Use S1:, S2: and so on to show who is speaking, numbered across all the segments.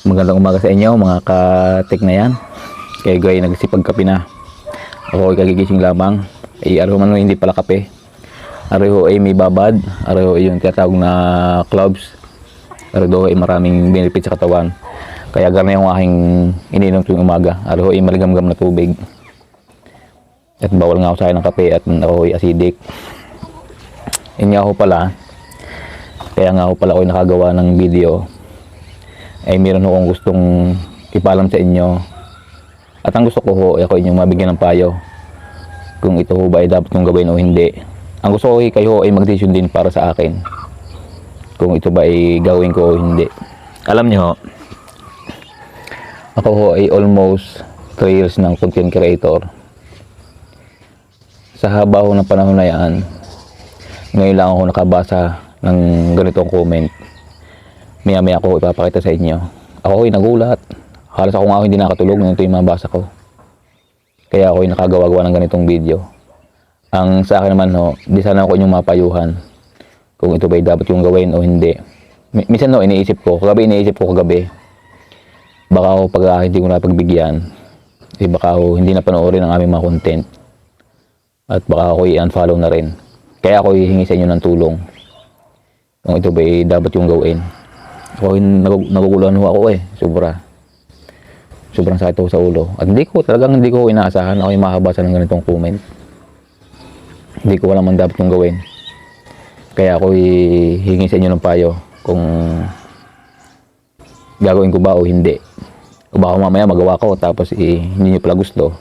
S1: Magandang umaga sa inyo mga katik na yan. Kayo gay nagsipag kape na. Ako ay kagigising lamang. Ay araw man hindi pala kape. Araw ay may babad. Araw ay yung tinatawag na clubs. Araw ay maraming benefit sa katawan. Kaya ganun yung aking ininom tuwing umaga. Araw ay maligamgam na tubig. At bawal nga ako sa ng kape at ako ay acidic. Yun nga ako pala. Kaya nga ako pala ako nakagawa ng video ay meron akong gustong ipalam sa inyo. At ang gusto ko ho, ay ako inyong mabigyan ng payo kung ito ho ba ay dapat kong gawin o hindi. Ang gusto ko ay kayo ay mag-decision din para sa akin kung ito ba ay gawin ko o hindi. Alam niyo ho, ako ho ay almost 3 years ng content creator. Sa haba ho ng panahon na yan, ngayon lang ako nakabasa ng ganitong comment maya maya ako ipapakita sa inyo. Ako ay nagulat. Halos ako nga ako hindi nakatulog nung ito yung mabasa ko. Kaya ako ay nakagawa-gawa ng ganitong video. Ang sa akin naman ho, di sana ako inyong mapayuhan kung ito ba dapat yung gawin o hindi. Mi- Minsan no, iniisip ko, kagabi iniisip ko kagabi, baka ako pag ah, hindi ko napagbigyan, eh baka ako hindi na panoorin ang aming mga content. At baka ako i-unfollow na rin. Kaya ako hihingi sa inyo ng tulong kung ito ba dapat yung gawin. Nag naguguluhan ho ako eh, sobra. Sobrang sakit ako sa ulo. At hindi ko, talagang hindi ko inaasahan ako yung makabasa ng ganitong comment. Hindi ko alam ang dapat kong gawin. Kaya ako hihingi sa inyo ng payo kung gagawin ko ba o hindi. O baka mamaya magawa ko tapos eh, hindi nyo pala gusto.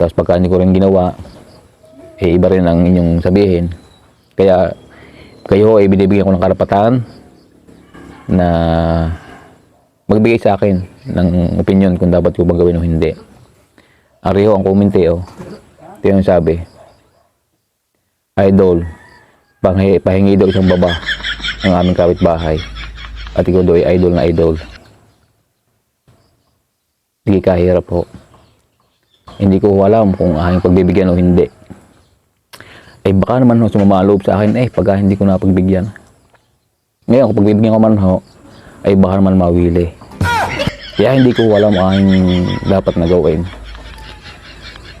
S1: Tapos pagka hindi ko rin ginawa, eh iba rin ang inyong sabihin. Kaya kayo ay binibigyan ko ng karapatan na magbigay sa akin ng opinion kung dapat ko ba gawin o hindi. Ariho ang kommente oh. Ito yung sabi. Idol, panghi, pahingi daw isang baba ng aming kapitbahay. At ikaw daw ay idol na idol. Hindi kahirap ho. Hindi ko alam kung aking pagbibigyan o hindi. Ay baka naman ho, sumama ang loob sa akin eh pagka hindi ko napagbigyan. Ngayon, kung pagbibigyan ko man ho, ay baka naman mawili. Kaya hindi ko alam ang dapat na gawin.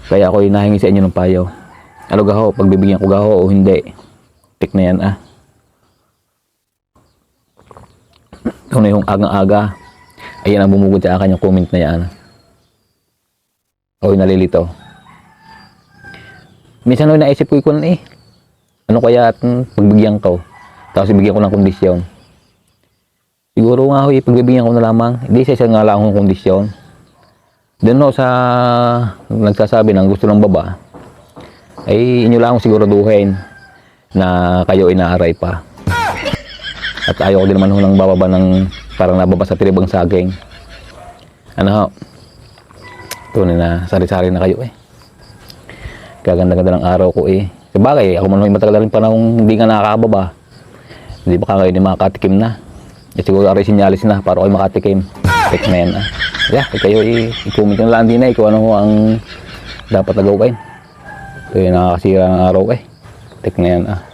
S1: Kaya ako hinahingi sa inyo ng payo. Ano gaho, pagbibigyan ko gaho o hindi. Tik na yan ah. Kung na yung agang-aga, ayan ang bumugod sa akin yung comment na yan. Ako'y nalilito. Minsan ako naisip ko ikon eh. Ano kaya at pagbigyan ko? Tapos ibigyan ko ng kondisyon. Siguro nga ho, ipagbibigyan ko na lamang. Hindi sa isang nga lang akong kondisyon. Doon ho sa nagsasabi ng gusto ng baba, ay inyo lang siguraduhin na kayo ay naaray pa. At ayaw ko din naman ho ng bababa ng parang nababa sa tiribang saging. Ano ho? Tunay na sari-sari na kayo eh. Kaganda-ganda ng araw ko eh. Sabagay, ako man matagal na rin panahon hindi nga nakakababa. Hindi baka yung makatikim na. Eh, siguro aray sinyalis na para ako makatikim. Tek na yan ah. Yeah, eh, kayo i-comment nyo lang din eh kung ano ang dapat na gawin. Ito yung nakakasira ng araw eh. Tek na yan ah.